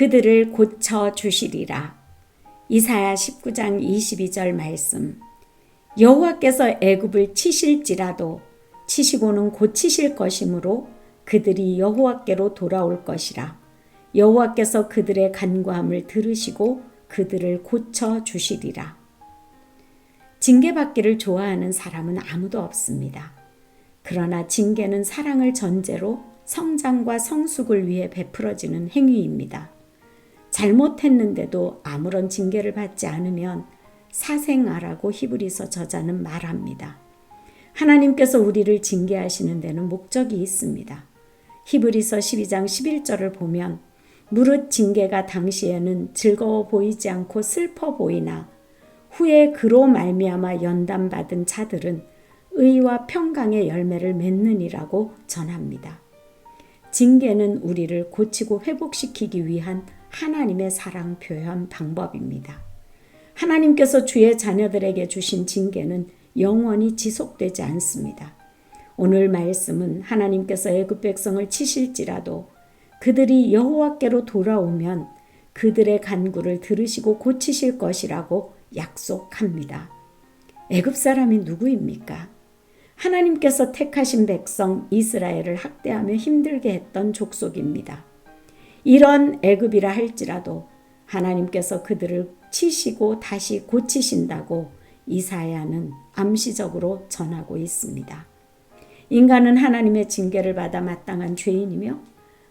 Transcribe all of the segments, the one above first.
그들을 고쳐 주시리라. 이사야 19장 22절 말씀. 여호와께서 애굽을 치실지라도 치시고는 고치실 것이므로 그들이 여호와께로 돌아올 것이라. 여호와께서 그들의 간구함을 들으시고 그들을 고쳐 주시리라. 징계받기를 좋아하는 사람은 아무도 없습니다. 그러나 징계는 사랑을 전제로 성장과 성숙을 위해 베풀어지는 행위입니다. 잘못했는데도 아무런 징계를 받지 않으면 사생아라고 히브리서 저자는 말합니다. 하나님께서 우리를 징계하시는 데는 목적이 있습니다. 히브리서 12장 11절을 보면 무릇 징계가 당시에는 즐거워 보이지 않고 슬퍼 보이나 후에 그로 말미암아 연단받은 자들은 의와 평강의 열매를 맺느니라고 전합니다. 징계는 우리를 고치고 회복시키기 위한 하나님의 사랑 표현 방법입니다. 하나님께서 주의 자녀들에게 주신 징계는 영원히 지속되지 않습니다. 오늘 말씀은 하나님께서 애굽 백성을 치실지라도 그들이 여호와께로 돌아오면 그들의 간구를 들으시고 고치실 것이라고 약속합니다. 애굽 사람이 누구입니까? 하나님께서 택하신 백성 이스라엘을 학대하며 힘들게 했던 족속입니다. 이런 애굽이라 할지라도 하나님께서 그들을 치시고 다시 고치신다고 이사야는 암시적으로 전하고 있습니다. 인간은 하나님의 징계를 받아 마땅한 죄인이며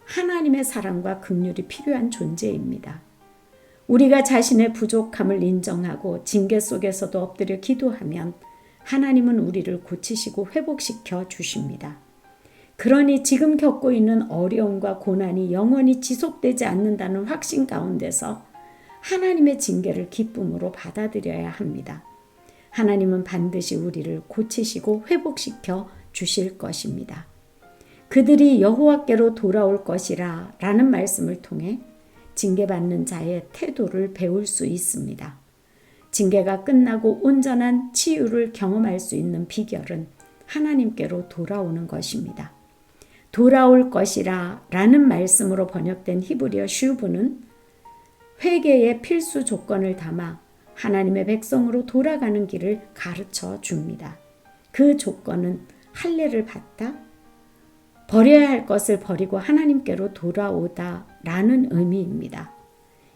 하나님의 사랑과 긍휼이 필요한 존재입니다. 우리가 자신의 부족함을 인정하고 징계 속에서도 엎드려 기도하면 하나님은 우리를 고치시고 회복시켜 주십니다. 그러니 지금 겪고 있는 어려움과 고난이 영원히 지속되지 않는다는 확신 가운데서 하나님의 징계를 기쁨으로 받아들여야 합니다. 하나님은 반드시 우리를 고치시고 회복시켜 주실 것입니다. 그들이 여호와께로 돌아올 것이라 라는 말씀을 통해 징계받는 자의 태도를 배울 수 있습니다. 징계가 끝나고 온전한 치유를 경험할 수 있는 비결은 하나님께로 돌아오는 것입니다. 돌아올 것이라 라는 말씀으로 번역된 히브리어 슈브는 회개의 필수 조건을 담아 하나님의 백성으로 돌아가는 길을 가르쳐 줍니다. 그 조건은 할례를 받다, 버려야 할 것을 버리고 하나님께로 돌아오다 라는 의미입니다.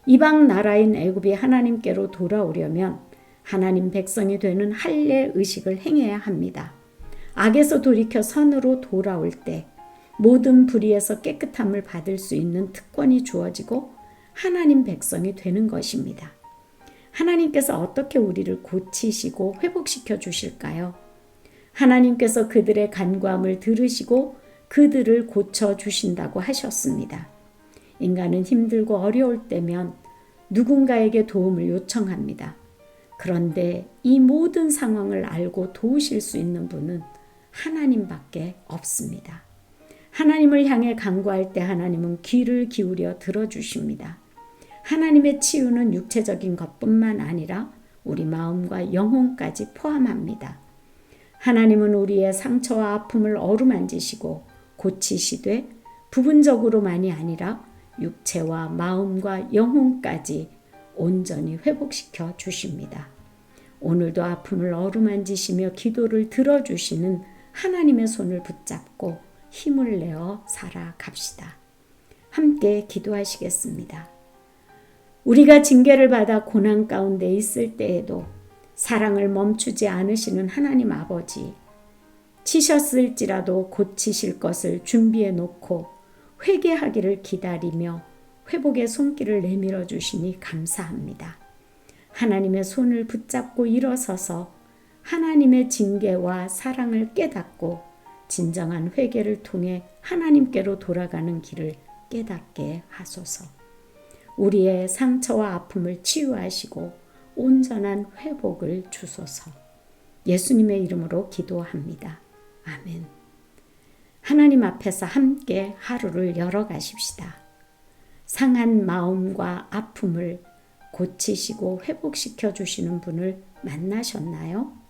이방 나라인 애굽이 하나님께로 돌아오려면 하나님 백성이 되는 할례 의식을 행해야 합니다. 악에서 돌이켜 선으로 돌아올 때 모든 불의에서 깨끗함을 받을 수 있는 특권이 주어지고 하나님 백성이 되는 것입니다. 하나님께서 어떻게 우리를 고치시고 회복시켜 주실까요? 하나님께서 그들의 간구함을 들으시고 그들을 고쳐 주신다고 하셨습니다. 인간은 힘들고 어려울 때면 누군가에게 도움을 요청합니다. 그런데 이 모든 상황을 알고 도우실 수 있는 분은 하나님밖에 없습니다. 하나님을 향해 간구할 때 하나님은 귀를 기울여 들어주십니다. 하나님의 치유는 육체적인 것뿐만 아니라 우리 마음과 영혼까지 포함합니다. 하나님은 우리의 상처와 아픔을 어루만지시고 고치시되 부분적으로만이 아니라 육체와 마음과 영혼까지 온전히 회복시켜 주십니다. 오늘도 아픔을 어루만지시며 기도를 들어주시는 하나님의 손을 붙잡고 힘을 내어 살아갑시다. 함께 기도하시겠습니다. 우리가 징계를 받아 고난 가운데 있을 때에도 사랑을 멈추지 않으시는 하나님 아버지, 치셨을지라도 고치실 것을 준비해 놓고 회개하기를 기다리며 회복의 손길을 내밀어 주시니 감사합니다. 하나님의 손을 붙잡고 일어서서 하나님의 징계와 사랑을 깨닫고 진정한 회개를 통해 하나님께로 돌아가는 길을 깨닫게 하소서. 우리의 상처와 아픔을 치유하시고 온전한 회복을 주소서. 예수님의 이름으로 기도합니다. 아멘. 하나님 앞에서 함께 하루를 열어가십시다. 상한 마음과 아픔을 고치시고 회복시켜 주시는 분을 만나셨나요?